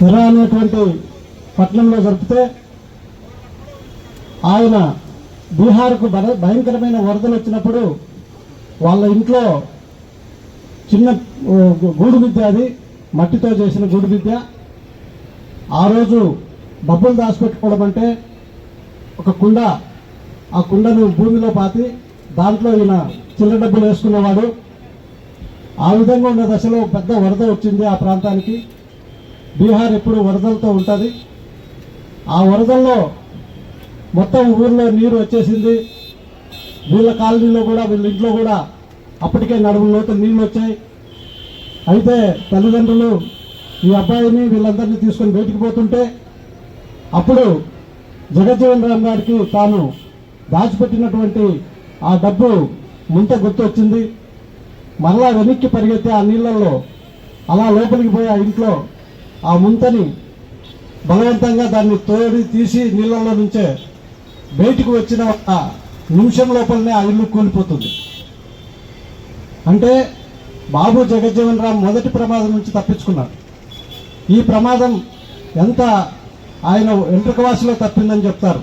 తెర అనేటువంటి పట్టణంలో జరిపితే ఆయన బీహార్కు భయంకరమైన వరదలు వచ్చినప్పుడు వాళ్ళ ఇంట్లో చిన్న గూడు విద్య అది మట్టితో చేసిన గూడు విద్య ఆ రోజు డబ్బులు దాచిపెట్టుకోవడం అంటే ఒక కుండ ఆ కుండను భూమిలో పాతి దాంట్లో ఈయన చిల్ల డబ్బులు వేసుకునేవాడు. ఆ విధంగా ఉన్న దశలో పెద్ద వరద వచ్చింది ఆ ప్రాంతానికి. బీహార్ ఎప్పుడు వరదలతో ఉంటుంది. ఆ వరదల్లో మొత్తం ఊర్లో నీరు వచ్చేసింది. వీళ్ళ కాలనీలో కూడా వీళ్ళ ఇంట్లో కూడా అప్పటికే నడుము లోతు నీళ్ళు వచ్చాయి. అయితే తల్లిదండ్రులు ఈ అబ్బాయిని వీళ్ళందరినీ తీసుకొని బయటికి పోతుంటే అప్పుడు జగజ్జీవన్ రామ్ గారికి తాను దాచిపెట్టినటువంటి ఆ డబ్బు ముంత గుర్తొచ్చింది. మరలా వెనక్కి పరిగెత్తి ఆ నీళ్ళల్లో అలా లోపలికి పోయి ఆ ఇంట్లో ఆ ముంతని బలవంతంగా దాన్ని తోడి తీసి నీళ్ళలో నుంచే బయటకు వచ్చిన ఒక నిమిషం లోపలనే ఆ ఇల్లు కూలిపోతుంది. అంటే బాబు జగజ్జీవన్ రామ్ మొదటి ప్రమాదం నుంచి తప్పించుకున్నాడు. ఈ ప్రమాదం ఎంత ఆయన ఎంట్రకవాసిలో తప్పిందని చెప్తారు.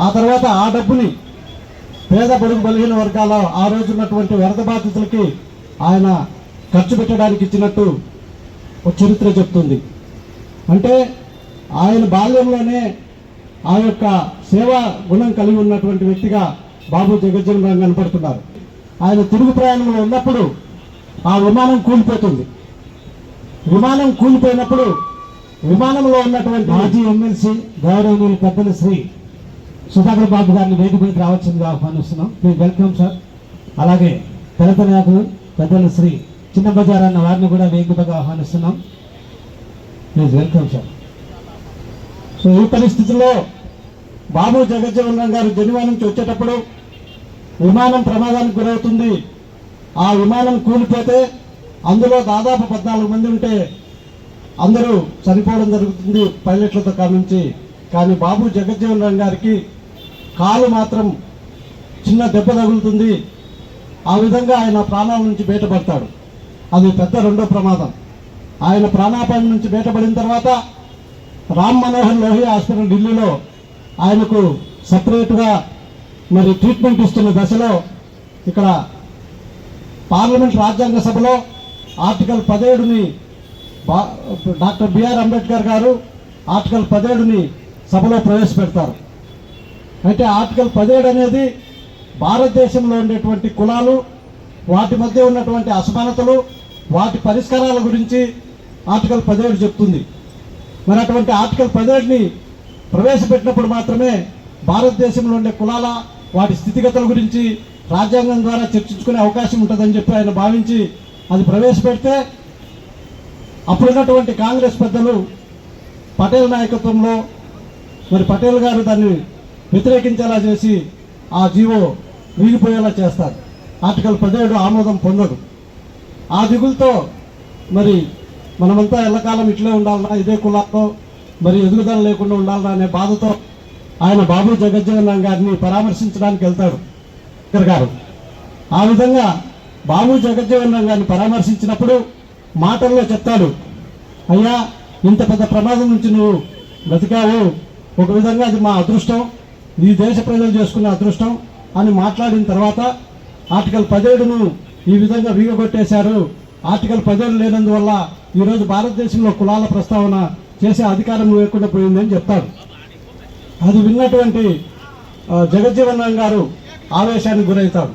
ఆ తర్వాత ఆ డబ్బుని పేద బడుగు బలహీన వర్గాల ఆ రోజున్నటువంటి వరద బాధితులకి ఆయన ఖర్చు పెట్టడానికి ఇచ్చినట్టు ఒక చరిత్ర చెప్తుంది. అంటే ఆయన బాల్యంలోనే ఆ యొక్క సేవా గుణం కలిగి ఉన్నటువంటి వ్యక్తిగా బాబు జగజ్జన్ రామ్ కనపడుతున్నారు. ఆయన తిరుగు ప్రయాణంలో ఉన్నప్పుడు ఆ విమానం కూలిపోతుంది. విమానం కూలిపోయినప్పుడు విమానంలో ఉన్నటువంటి మాజీ ఎమ్మెల్సీ గౌరవనీయులు పెద్దల శ్రీ సుధాకర్ బాబు గారిని వేదిక మీద రావాల్సిందిగా ఆహ్వానిస్తున్నాం. మేము వెల్కమ్ సార్. అలాగే దళిత నాయకులు శ్రీ చిన్న బజార్ అన్న వారిని కూడా వేదికగా ఆహ్వానిస్తున్నాం. ప్లీజ్ వెల్కమ్ సార్ సో ఈ పరిస్థితుల్లో బాబు జగజ్జీవన్ రామ్ గారు జనివా నుంచి వచ్చేటప్పుడు విమానం ప్రమాదానికి గురవుతుంది. ఆ విమానం కూలిపోతే అందులో దాదాపు పద్నాలుగు మంది ఉంటే అందరూ చనిపోవడం జరుగుతుంది పైలట్లతో కానుంచి. కానీ బాబు జగజ్జీవన్ రామ్ గారికి కాలు మాత్రం చిన్న దెబ్బ తగులుతుంది. ఆ విధంగా ఆయన ప్రాణాల నుంచి బయటపడతాడు. అది పెద్ద రెండో ప్రమాదం. ఆయన ప్రాణాపాయం నుంచి బయటపడిన తర్వాత రామ్ మనోహర్ లోహియా హాస్పిటల్ ఢిల్లీలో ఆయనకు సపరేట్గా మరి ట్రీట్మెంట్ ఇస్తున్న దశలో ఇక్కడ పార్లమెంట్ రాజ్యాంగ సభలో ఆర్టికల్ పదిహేడుని బా- doctor BR Ambedkar garu article పదిహేడుని సభలో ప్రవేశపెడతారు. అయితే ఆర్టికల్ పదిహేడు అనేది భారతదేశంలో ఉండేటువంటి కులాలు వాటి మధ్య ఉన్నటువంటి అసమానతలు వాటి పరిష్కారాల గురించి ఆర్టికల్ పదిహేడు చెప్తుంది. మరి అటువంటి ఆర్టికల్ పదిహేడుని ప్రవేశపెట్టినప్పుడు మాత్రమే భారతదేశంలో ఉండే కులాల వాటి స్థితిగతుల గురించి రాజ్యాంగం ద్వారా చర్చించుకునే అవకాశం ఉంటుందని చెప్పి ఆయన భావించి అది ప్రవేశపెడితే అప్పుడున్నటువంటి కాంగ్రెస్ పెద్దలు పటేల్ నాయకత్వంలో మరి పటేల్ గారు దాన్ని వ్యతిరేకించేలా చేసి ఆ జీవో వీగిపోయేలా చేస్తారు. ఆర్టికల్ పదిహేడు ఆమోదం పొందదు. ఆ దిగులతో మరి మనమంతా ఎల్లకాలం ఇట్లే ఉండాలన్నా ఇదే కులాల్లో మరి ఎదుగుదల లేకుండా ఉండాలన్నా అనే బాధతో ఆయన బాబు జగజ్జీవన్ గారిని పరామర్శించడానికి వెళ్తాడు స్పీకర్ గారు. ఆ విధంగా బాబు జగజ్జీవన్ గారిని పరామర్శించినప్పుడు మాటల్లో చెప్తాడు అయ్యా ఇంత పెద్ద ప్రమాదం నుంచి నువ్వు బ్రతికావు. ఒక విధంగా అది మా అదృష్టం. ఈ దేశ ప్రజలు చేసుకున్న అదృష్టం అని మాట్లాడిన తర్వాత ఆర్టికల్ పదిహేడును ఈ విధంగా వీగగొట్టేశారు ఆర్టికల్ పదిహేను లేనందువల్ల ఈరోజు భారతదేశంలో కులాల ప్రస్తావన చేసే అధికారం లేకుండా పోయిందని చెప్తారు. అది విన్నటువంటి జగజ్జీవన్ రామ్ గారు ఆవేశానికి గురవుతారు.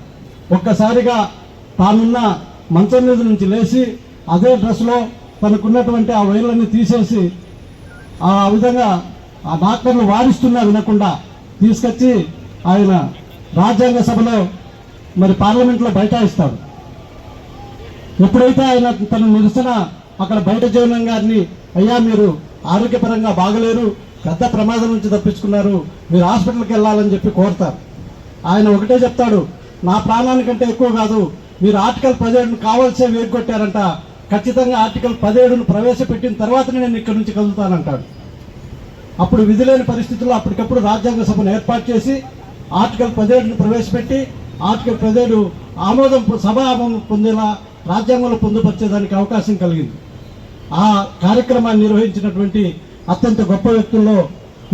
ఒక్కసారిగా తానున్న మంచం మీద నుంచి లేచి అదే డ్రెస్లో తనకున్నటువంటి ఆ వైర్లన్నీ తీసేసి ఆ విధంగా ఆ డాక్టర్లు వారిస్తున్నా వినకుండా తీసుకొచ్చి ఆయన రాజ్యాంగ సభలో మరి పార్లమెంట్లో బైఠాయిస్తాడు ఎప్పుడైతే ఆయన తన నిరసన అక్కడ బయట జగన్ గారిని అయ్యా మీరు ఆరోగ్యపరంగా బాగలేరు పెద్ద ప్రమాదం నుంచి తప్పించుకున్నారు మీరు హాస్పిటల్కి వెళ్ళాలని చెప్పి కోరుతారు. ఆయన ఒకటే చెప్తాడు నా ప్రాణానికంటే ఎక్కువ కాదు మీరు ఆర్టికల్ పదిహేడును కావాల్సే వేడుకొట్టారంట ఖచ్చితంగా ఆర్టికల్ పదిహేడును ప్రవేశపెట్టిన తర్వాతనే నేను ఇక్కడి నుంచి కదులుతానంటాడు. అప్పుడు విధిలేని పరిస్థితుల్లో అప్పటికప్పుడు రాజ్యాంగ సభను ఏర్పాటు చేసి ఆర్టికల్ పదిహేడును ప్రవేశపెట్టి ఆర్టికల్ పదిహేడు ఆమోదం సభ ఆమోదం పొందేలా రాజ్యాంగంలో పొందుపరిచేదానికి అవకాశం కలిగింది. ఆ కార్యక్రమాన్ని నిర్వహించినటువంటి అత్యంత గొప్ప వ్యక్తుల్లో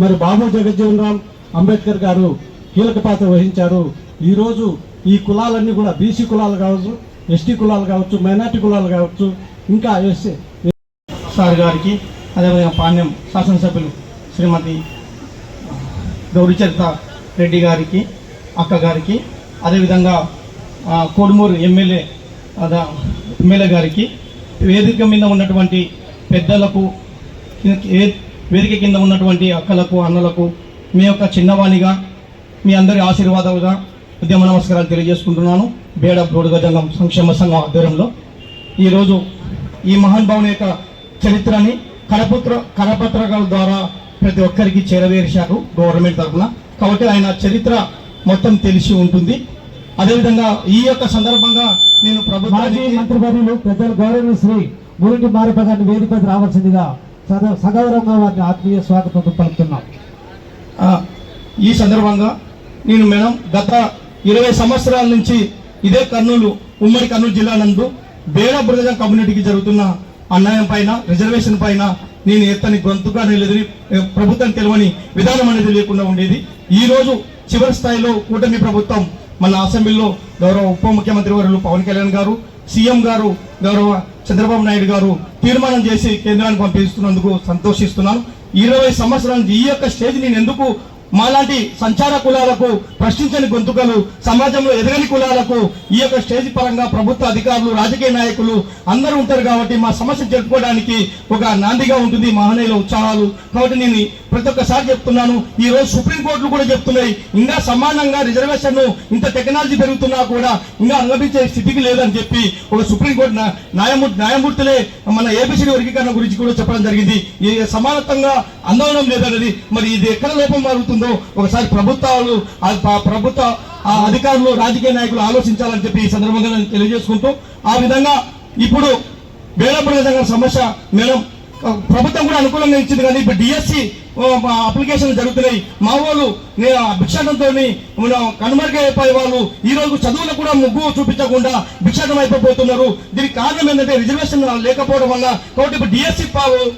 మరి బాబు జగజ్జీవన్ రామ్ అంబేద్కర్ గారు కీలక పాత్ర వహించారు. ఈరోజు ఈ కులాలన్నీ కూడా బీసీ కులాలు కావచ్చు ఎస్టీ కులాలు కావచ్చు మైనార్టీ కులాలు కావచ్చు ఇంకా ఎస్సీ సార్ గారికి అదేవిధంగా పాణ్యం శాసనసభ్యులు శ్రీమతి గౌరీచరిత రెడ్డి గారికి అక్క గారికి అదేవిధంగా కోడుమూరు ఎమ్మెల్యే అదా ఎమ్మెల్యే గారికి వేదిక మీద ఉన్నటువంటి పెద్దలకు వేదిక కింద ఉన్నటువంటి అక్కలకు అన్నలకు మీ యొక్క చిన్నవాణిగా మీ అందరి ఆశీర్వాదాలుగా ఉద్యమ నమస్కారాలు తెలియజేసుకుంటున్నాను. బేడ బోడుగజంగం సంక్షేమ సంఘం ఆధ్వర్యంలో. ఈరోజు ఈ మహానుభావుని యొక్క చరిత్రని కరపత్ర కరపత్రకాల ద్వారా ప్రతి ఒక్కరికి చేరవేర్చారు గవర్నమెంట్ తరఫున. కాబట్టి ఆయన చరిత్ర మొత్తం తెలిసి ఉంటుంది. అదేవిధంగా ఈ యొక్క సందర్భంగా నేను మంత్రివర్యులు పెద్దలు గౌరవ శ్రీ మురుటి మారప్ప గారిని వేదికపై రావాల్సిందిగా సద- సగౌరవంగా వారిని ఆత్మీయ స్వాగతం పలుకుతున్నాం. ఈ సందర్భంగా నేను మేడం గత ఇరవై సంవత్సరాల నుంచి ఇదే కర్నూలు ఉమ్మడి కర్నూలు జిల్లా నందు బేడ బృదజం కమ్యూనిటీకి జరుగుతున్న అన్యాయం పైన రిజర్వేషన్ పైన నేను ఎత్తని గొంతుగా నిలదరి ప్రభుత్వం తెలియని విధానం అనేది లేకుండా ఉండేది. ఈ రోజు చివరి స్థాయిలో కూటమి ప్రభుత్వం మన అసెంబ్లీలో గౌరవ ఉప ముఖ్యమంత్రి వర్యులు పవన్ కళ్యాణ్ గారు సీఎం గారు గౌరవ చంద్రబాబు నాయుడు గారు తీర్మానం చేసి కేంద్రానికి పంపిస్తున్నందుకు సంతోషిస్తున్నాను. ఇరవై సంవత్సరానికి ఈ యొక్క స్టేజ్ నేను ఎందుకు మాలాంటి సంచార కులాలకు ప్రశ్నించని గొంతుకలు సమాజంలో ఎదగని కులాలకు ఈ యొక్క స్టేజ్ పరంగా ప్రభుత్వ అధికారులు రాజకీయ నాయకులు అందరూ ఉంటారు కాబట్టి మా సమస్య జరుపుకోవడానికి ఒక నాందిగా ఉంటుంది మహనీయుల ఉత్సాహాలు. కాబట్టి నేను ప్రతి ఒక్కసారి చెప్తున్నాను. ఈ రోజు సుప్రీంకోర్టులు కూడా చెప్తున్నాయి. ఇంకా సమానంగా రిజర్వేషన్ ఇంత టెక్నాలజీ పెరుగుతున్నా కూడా ఇంకా అనుభవించే స్థితికి లేదని చెప్పి ఒక సుప్రీంకోర్టు న్యాయమూర్తి న్యాయమూర్తులే మన ఏబిసిడి వర్గీకరణ గురించి కూడా చెప్పడం జరిగింది. ఈ సమానత్వంగా ఆందోళనం లేదన్నది మరి ఇది ఎక్కడ లోపం మారుతుందో ఒకసారి ప్రభుత్వాలు ఆ ప్రభుత్వ ఆ అధికారులు రాజకీయ నాయకులు ఆలోచించాలని చెప్పి ఈ సందర్భంగా నేను తెలియజేసుకుంటూ ఆ విధంగా ఇప్పుడు వేలపడ సమస్య మేడం ప్రభుత్వం కూడా అనుకూలంగా ఇచ్చింది కానీ ఇప్పుడు డిఎస్సి అప్లికేషన్ జరుగుతున్నాయి. మా వాళ్ళు నేను భిక్షాటంతో కనుమరుగైపోయే వాళ్ళు ఈ రోజు చదువులు కూడా ముగ్గు చూపించకుండా భిక్షాటం అయిపోతున్నారు దీనికి కారణం ఏంటంటే రిజర్వేషన్ లేకపోవడం వల్ల కాబట్టి ఇప్పుడు డిఎస్సి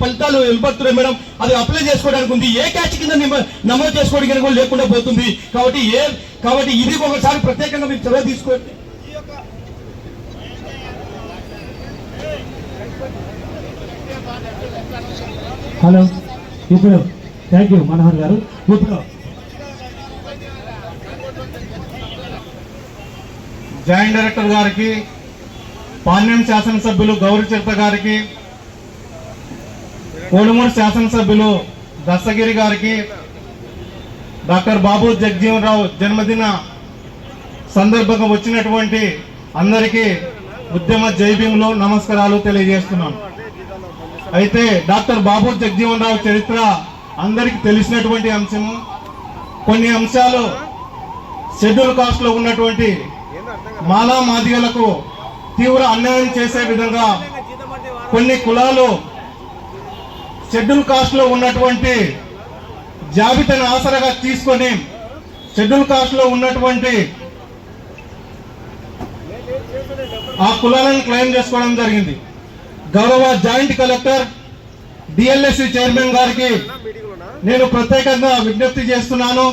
ఫలితాలు వెళ్ళిపోతున్నాయి మేడం. అది అప్లై చేసుకోవడానికి ఉంది. ఏ క్యాచ్ కింద నిమ- నమోదు చేసుకోవడానికి కూడా లేకుండా పోతుంది. కాబట్టి ఏ కాబట్టి ఇది ఒకసారి ప్రత్యేకంగా మీరు చొరవ తీసుకోండి. హలో ఇప్పుడు థ్యాంక్ యూ మనోహర్ గారు. ఇప్పుడు జాయింట్ డైరెక్టర్ గారికి పాణ్యం శాసనసభ్యులు గౌరీ చిరుత గారికి కోడుమూరు శాసనసభ్యులు దస్తగిరి గారికి డాక్టర్ బాబు జగజీవన్ రావు జన్మదిన సందర్భంగా వచ్చినటువంటి అందరికీ ఉద్యమ జైభీంలో నమస్కారాలు తెలియజేస్తున్నాను. అయితే డాక్టర్ బాబు జగ్జీవన్ రావు చరిత్ర అందరికీ తెలిసినటువంటి అంశము కొన్ని అంశాలు షెడ్యూల్ కాస్ట్లో ఉన్నటువంటి మాలా మాదిగలకు తీవ్ర అన్యాయం చేసే విధంగా కొన్ని కులాలు షెడ్యూల్ కాస్ట్లో ఉన్నటువంటి జాబితాను ఆసరగా తీసుకొని షెడ్యూల్ కాస్ట్లో ఉన్నటువంటి ఆ కులాలను క్లెయిమ్ చేసుకోవడం జరిగింది. గౌరవ జాయింట్ కలెక్టర్ డిఎల్ఎస్సి చైర్మన్ గారికి నేను ప్రత్యేకంగా విజ్ఞప్తి చేస్తున్నాను.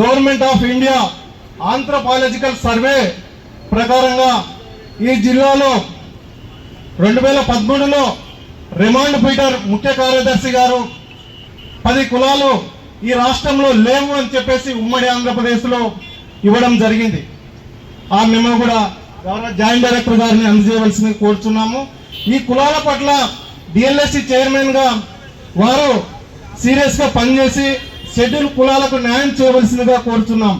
Government of India anthropological survey ప్రకారంగా ఈ జిల్లాలో రెండు వేల పదమూడులో రిమాండ్ పీటర్ ముఖ్య కార్యదర్శి గారు పది కులాలు ఈ రాష్ట్రంలో లేవు అని చెప్పేసి ఉమ్మడి ఆంధ్రప్రదేశ్లో ఇవ్వడం జరిగింది. ఆ మేము కూడా గవర్నర్ జాయింట్ డైరెక్టర్ గారిని అందజేయవలసింది కోరుతున్నాము ఈ కులాల పట్ల డిఎల్ఎస్సి చైర్మన్గా వారు సీరియస్గా పనిచేసి షెడ్యూల్ కులాలకు న్యాయం చేయవలసిందిగా కోరుతున్నాం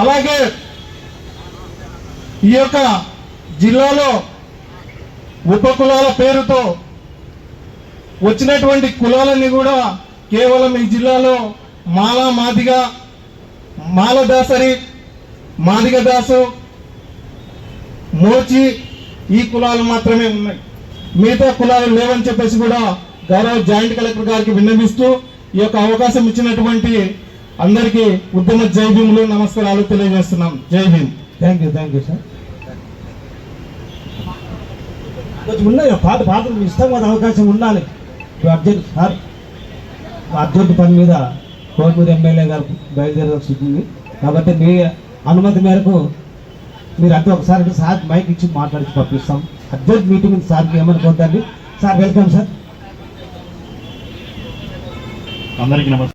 అలాగే ఈ యొక్క జిల్లాలో ఉప కులాల పేరుతో వచ్చినటువంటి కులాలన్నీ కూడా కేవలం ఈ జిల్లాలో మాలా మాదిగ మాలదాసరి మాదిగ దాసు మోచి ఈ కులాలు మాత్రమే ఉన్నాయి. మిగతా కులాలు లేవని చెప్పేసి కూడా గౌరవ జాయింట్ కలెక్టర్ గారికి విన్నవిస్తూ ఈ యొక్క అవకాశం ఇచ్చినటువంటి అందరికీ ఉద్యమ జై భీములు నమస్కారాలు తెలియజేస్తున్నాం. జై Bhim. Thank you thank you sir. కొంచెం ఉన్నాయి పాట పాటలు ఇష్టం కదా అవకాశం ఉండాలి. అర్జెంట్ సార్ అర్జెంట్ పని మీద కోటూరు ఎమ్మెల్యే గారు బయలుదేరాల్సి ఉంటుంది కాబట్టి మీ అనుమతి మేరకు మీరు అంటే ఒకసారి సార్ మైక్ ఇచ్చి మాట్లాడి పంపిస్తాం. అర్జెంట్ మీటింగ్ సార్కి ఏమనుకోద్దండి? Sir welcome sir. అందరికీ నమస్కారం.